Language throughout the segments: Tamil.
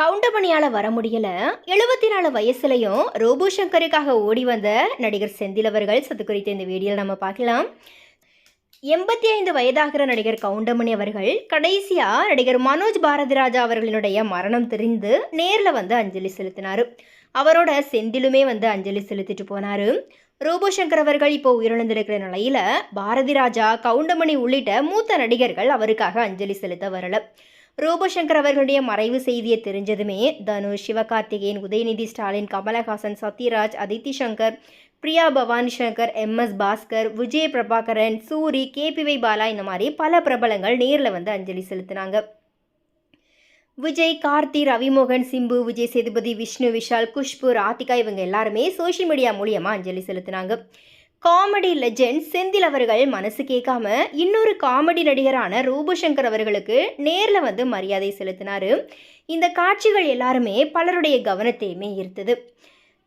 கவுண்டமணியால் வர முடியல. எழுபத்தி நாலு வயசுலையும் ரோபோ சங்கருக்காக ஓடி வந்த நடிகர் செந்தில் அவர்கள். சத்து குறித்த இந்த வீடியோவில் நம்ம பார்க்கலாம். எண்பத்தி ஐந்து வயதாகிற நடிகர் கவுண்டமணி அவர்கள் கடைசியாக நடிகர் மனோஜ் பாரதிராஜா அவர்களினுடைய மரணம் தெரிந்து நேரில் வந்து அஞ்சலி செலுத்தினார். அவரோட செந்திலுமே வந்து அஞ்சலி செலுத்திட்டு போனார். ரோபோ சங்கர் அவர்கள் இப்போ உயிரிழந்திருக்கிற நிலையில் பாரதி ராஜா கவுண்டமணி உள்ளிட்ட மூத்த நடிகர்கள் அவருக்காக அஞ்சலி செலுத்த வரல. ரூபசங்கர் அவர்களுடைய மறைவு செய்தியை தெரிஞ்சதுமே Dhanush Sivakarthikeyan Udhayanidhi Stalin Kamal Haasan Sathyaraj Aditi Shankar Priya Bhavani Shankar M S Bhaskar Vijay Prabhakaran Soori KPY Bala இந்த மாதிரி பல பிரபலங்கள் நேரில் வந்து அஞ்சலி செலுத்தினாங்க. விஜய் கார்த்தி ரவிமோகன் சிம்பு விஜய் சேதுபதி விஷ்ணு விஷால் குஷ்பு ராதிகா இவங்க எல்லாருமே சோஷியல் மீடியா மூலியமாக அஞ்சலி செலுத்தினாங்க. காமெடி லெஜெண்ட் செந்தில் அவர்கள் மனசு கேட்காம இன்னொரு காமெடி நடிகரான ரூபசங்கர் அவர்களுக்கு நேரில் வந்து மரியாதை செலுத்தினார். இந்த காட்சிகள் எல்லாருமே பலருடைய கவனத்தையுமே ஈர்த்தது.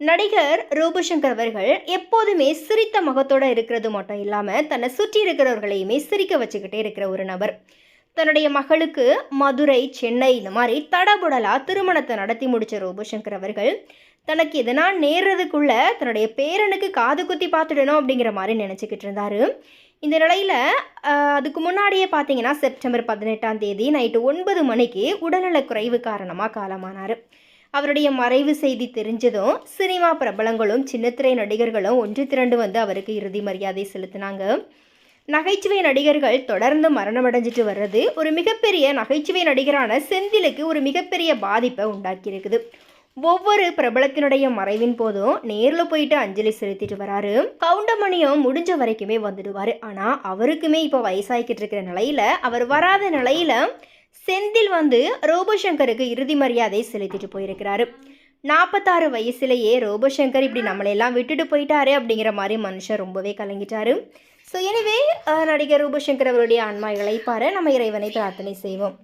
நடிகர் ரூபசங்கர் அவர்கள் எப்போதுமே சிரித்த முகத்தோடு இருக்கிறது மட்டும் இல்லாமல் தன்னை சுற்றி இருக்கிறவர்களையுமே சிரிக்க வச்சுக்கிட்டே இருக்கிற ஒரு நபர். தன்னுடைய மகளுக்கு மதுரை சென்னை இந்த மாதிரி தடபுடலா திருமணத்தை நடத்தி முடிச்ச ரோபோசங்கர் அவர்கள் தனக்கு எதனா நேர்றதுக்குள்ள தன்னுடைய பேரனுக்கு காது குத்தி பார்த்துடணும் அப்படிங்கிற மாதிரி நினச்சிக்கிட்டு இருந்தாரு. இந்த நிலையில் அதுக்கு முன்னாடியே பார்த்தீங்கன்னா செப்டம்பர் பதினெட்டாம் தேதி நைட்டு ஒன்பது மணிக்கு உடல்நலக் குறைவு காரணமாக காலமானார். அவருடைய மறைவு செய்தி தெரிஞ்சதும் சினிமா பிரபலங்களும் சின்னத்திரை நடிகர்களும் ஒன்று திரண்டு வந்து அவருக்கு இறுதி மரியாதை செலுத்தினாங்க. நகைச்சுவை நடிகர்கள் தொடர்ந்து மரணமடைஞ்சிட்டு வர்றது ஒரு மிகப்பெரிய நகைச்சுவை நடிகரான செந்திலுக்கு ஒரு மிகப்பெரிய பாதிப்பை உண்டாக்கியிருக்குது. ஒவ்வொரு பிரபலத்தினுடைய மறைவின் போதும் நேரில் போயிட்டு அஞ்சலி செலுத்திட்டு வராரு. கவுண்டமணியும் முடிஞ்ச வரைக்குமே வந்துடுவார். ஆனால் அவருக்குமே இப்போ வயசாகிக்கிட்டு இருக்கிற நிலையில் அவர் வராத நிலையில் செந்தில் வந்து ரோபோசங்கருக்கு இறுதி மரியாதை செலுத்திட்டு போயிருக்கிறாரு. நாற்பத்தாறு வயசுலேயே ரோபோசங்கர் இப்படி நம்மளையெல்லாம் விட்டுட்டு போயிட்டாரு அப்படிங்கிற மாதிரி மனுஷன் ரொம்பவே கலங்கிட்டாரு. ஸோ எனவே நடிகர் ரூபசங்கர் அவருடைய ஆன்மா இழைப்பார நம்ம இறைவனை பிரார்த்தனை செய்வோம்.